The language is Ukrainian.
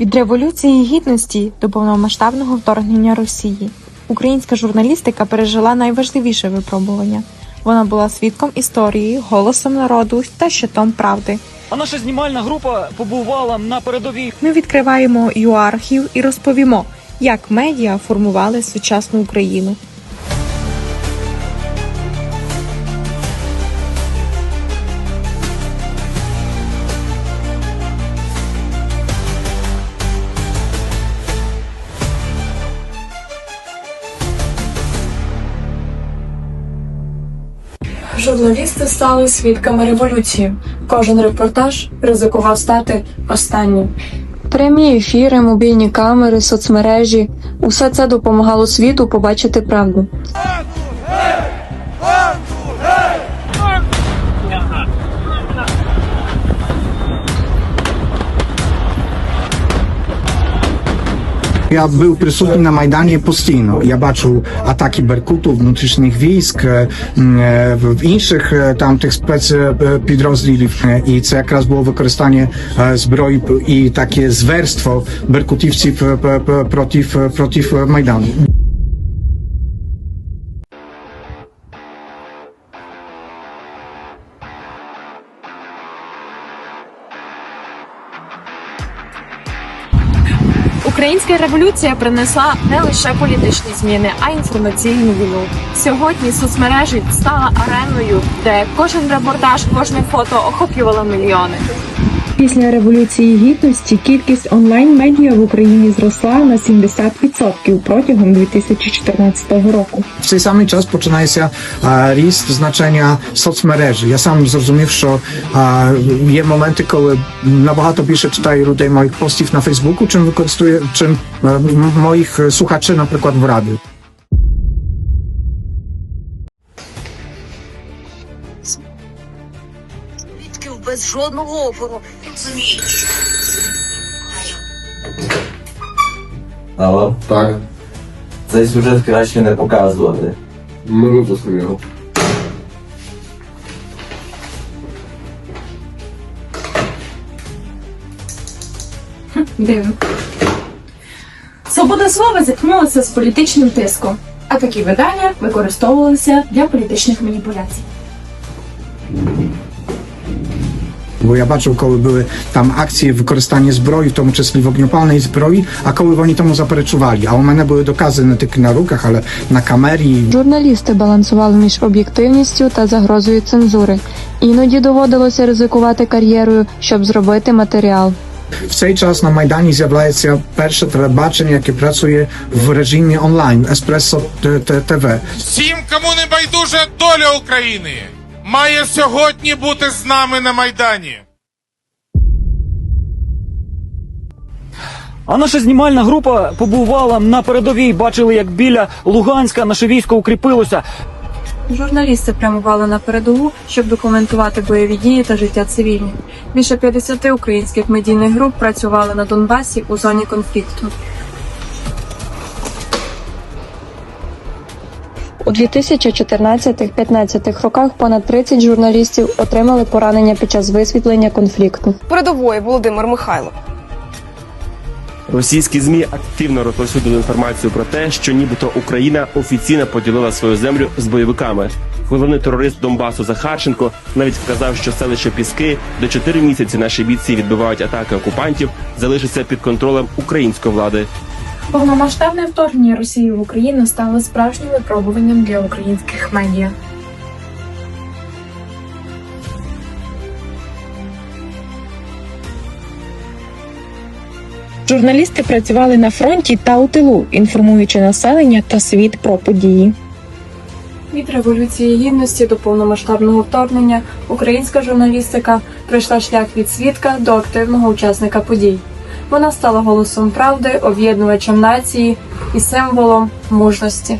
Від революції гідності до повномасштабного вторгнення Росії українська журналістика пережила найважливіше випробування. Вона була свідком історії, голосом народу та щитом правди. А наша знімальна група побувала на передовій. Ми відкриваємо ЮАрхів і розповімо, як медіа формували сучасну Україну. Журналісти стали свідками революції. Кожен репортаж ризикував стати останнім. Прямі ефіри, мобільні камери, соцмережі усе це допомагало світу побачити правду. Я був присутній на Майдані постійно. Я бачу атаки Беркуту, внутрішніх військ, е, м, е, в інших е, там тих спецпідрозділів. Е, І це якраз було використання е, зброї і таке зверство беркутівців е, п- п- проти, проти Майдану. Українська революція принесла не лише політичні зміни, а й інформаційну війну. Сьогодні соцмережі стала ареною, де кожен репортаж, кожне фото охоплювало мільйони. Після революції гідності кількість онлайн-медіа в Україні зросла на 70% протягом 2014 року. В цей самий час починається а, ріст значення соцмережі. Я сам зрозумів, що а, є моменти, коли набагато більше читаю людей моїх постів на Фейсбуку, чим використовую, чим м- моїх слухачів, наприклад, в радіо. Без жодного опору. Алло, Так, цей сюжет краще не показувати. ми випустимо його. Дивно. Свобода слова зіткнулася з політичним тиском, а такі видання використовувалися для політичних маніпуляцій. Бо я бачив, коли були там акції використання зброї, в тому числі вогнепальної зброї, а коли вони тому заперечували. А у мене були докази не тільки на руках, але на камері. Журналісти балансували між об'єктивністю та загрозою цензури. Іноді доводилося ризикувати кар'єрою, щоб зробити матеріал. В цей час на Майдані з'являється перше телебачення, яке працює в режимі онлайн Еспресо ТВ. Всім, кому не байдужа доля України, має сьогодні бути з нами на Майдані. А наша знімальна група побувала на передовій. Бачили, як біля Луганська наше військо укріпилося. Журналісти прямували на передову, щоб документувати бойові дії та життя цивільних. Більше 50 українських медійних груп працювали на Донбасі у зоні конфлікту. У 2014-15 роках понад 30 журналістів отримали поранення під час висвітлення конфлікту. Передової Володимир Михайло. Російські змі активно розповсюдили інформацію про те, що нібито Україна офіційно поділила свою землю з бойовиками. Головний терорист Донбасу Захарченко навіть сказав, що селище Піски, де 4 місяці наші бійці відбивають атаки окупантів, залишиться під контролем української влади. Повномасштабне вторгнення Росії в Україну стало справжнім випробуванням для українських медіа. Журналісти працювали на фронті та у тилу, інформуючи населення та світ про події. Від революції гідності до повномасштабного вторгнення українська журналістика пройшла шлях від свідка до активного учасника подій. Вона стала голосом правди, об'єднувачем нації і символом мужності.